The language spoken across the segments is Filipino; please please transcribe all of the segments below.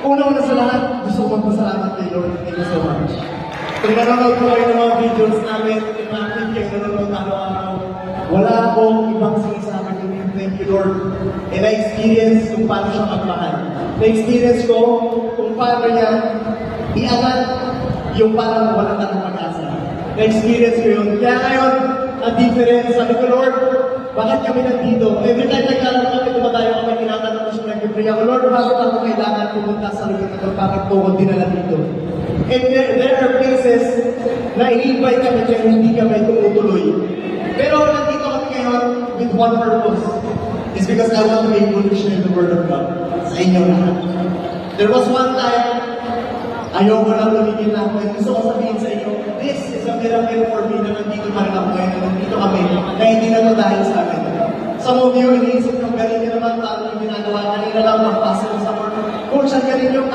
Una-una sa lahat, gusto ko magpasalamat kay Lord. Thank you so much. Kung nanonood ko kayo ng mga videos namin, imagine kayo nanonood araw-araw, wala akong ibang sinasabi kundi thank you Lord. And na-experience kung paano siya magmahal. Na-experience ko kung paano niya iangat yung parang wala na pag-asa. Na-experience ko yun. Kaya ngayon, ang difference, sabi ko, Lord, bakit kami nandito? Every time nagkaroon kami, tumatayo kami, tinatanong ko siya, nag-pray ako, Lord, bakit ako kailangan pumunta sa lugar na ito? Bakit po ako dinala dito? And there, there are places na i-invite kami dyan, hindi kami tumutuloy. Pero nandito kami ngayon with one purpose. It's because I want to able to share the Word of God sa inyo lahat. There was one time Ayoko lang tumigil na ako. Gusto ko sabihin sa inyo, this is a miracle for me na nandito pa rin ako ngayon, na nandito kami, na hindi na to dahil sa akin. Some of you, iniisip galing nyo naman, paano yung ginagawa, kanina lang mo sa Lord. Kung siya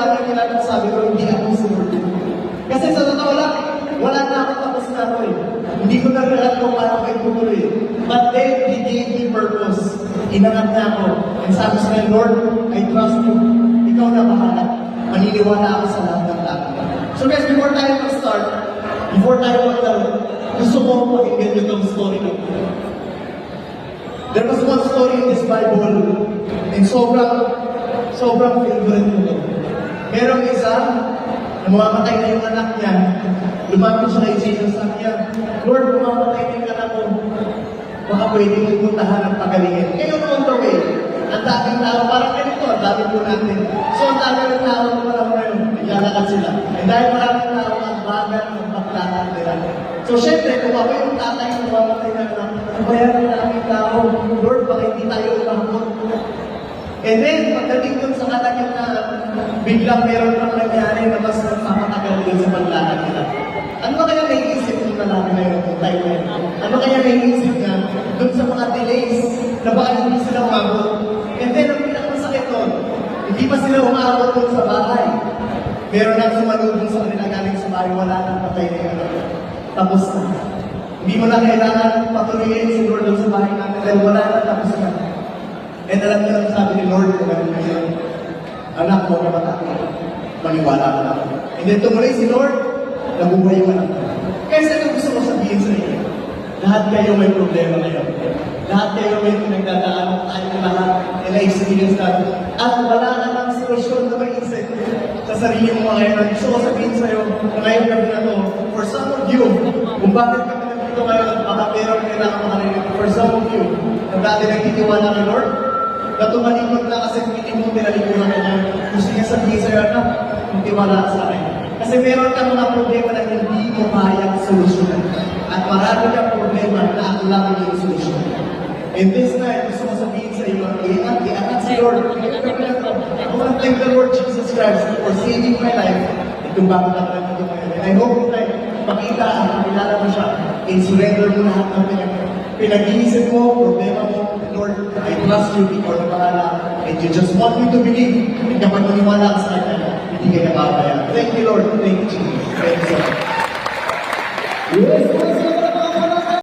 paano yung ginagawa, sabi ko, hindi ako si Lord. Kasi sa totoo lang, wala na ako tapos na ako eh. Hindi ko na alam kung paano kayo tumuloy. But then, He gave me purpose. Inangat na ako. And sabi sa Lord, I trust you. Ikaw na bahala maniniwala ako sa lahat ng tao. So guys, before tayo mag-start, before tayo mag-laro, gusto ko pakinggan nyo itong story ko. There was one story in this Bible, and sobrang, sobrang favorite ko. Merong isa, na mamamatay na yung anak niya, lumapit siya kay Jesus, sabi niya, Lord, mamamatay na yung anak ko, baka pwede mo puntahan ng pagalingin. Ngayon on the way, ang daming tao, parang ganito, ang dami po natin. So ang dami ng tao na parang ngayon, naglalakad sila. And dahil maraming tao, ang bagal ng paglakad nila. So syempre, kung ako yung tatay na mamatay na anak, ba yan ang daming tao? Lord, baka hindi tayo. And then, pagdating dun sa kalagitnaan, biglang meron pang nangyari na mas magpapatagal dun sa paglakad nila. Ano ba kaya naiisip ng lalaki na yun, yung tayo na yun? Ano kaya naiisip niya dun sa mga delays na baka hindi sila umabot? And then, ang pinakamasakit nun, hindi pa sila umabot dun sa bahay. Meron nang sumalubong sa kanila galing sa bahay, wala nang patay na yun. Tapos na. Hindi mo na kailangan patuloyin si Lord dun sa bahay natin dahil wala na tapos na. And alam niyo ang sabi ni Lord ano na yun. Anak mo na matakot. Maniwala ka lang. And then tumuloy si Lord, nabuhay yung anak mo. Kaya sa gusto ko sabihin sa inyo, lahat kayo may problema ngayon. Lahat kayo may pinagdadaan, tayo lahat, and na-experience natin. At wala na lang solusyon na maisip sa sarili mo ngayon. Gusto ko sabihin sa iyo, na ngayong gabi na to, for some of you, kung bakit kami nandito ngayon, baka meron kailangan makarinig. For some of you, na dati nagtitiwala ng Lord, na tumalikod na kasi hindi mo tinalikuran na niya. Gusto niya sabihin sa'yo, anak, magtiwala ka sa akin. Kasi meron kang mga problema na hindi mo kayang solusyonan. At marami kang problema na ako lang yung solusyon. And this night, gusto ko sabihin sa iyo, iangat, iangat si Lord. I want to thank the Lord Jesus Christ for saving my life. Itong bago lang lang ito ngayon. I hope that makita at makilala mo siya. And surrender mo lahat ng pinag pinag-iisip mo, problema mo, Lord, I trust you, ikaw na bahala. And you just want me to believe. Kapag maniwala ka sa kanya,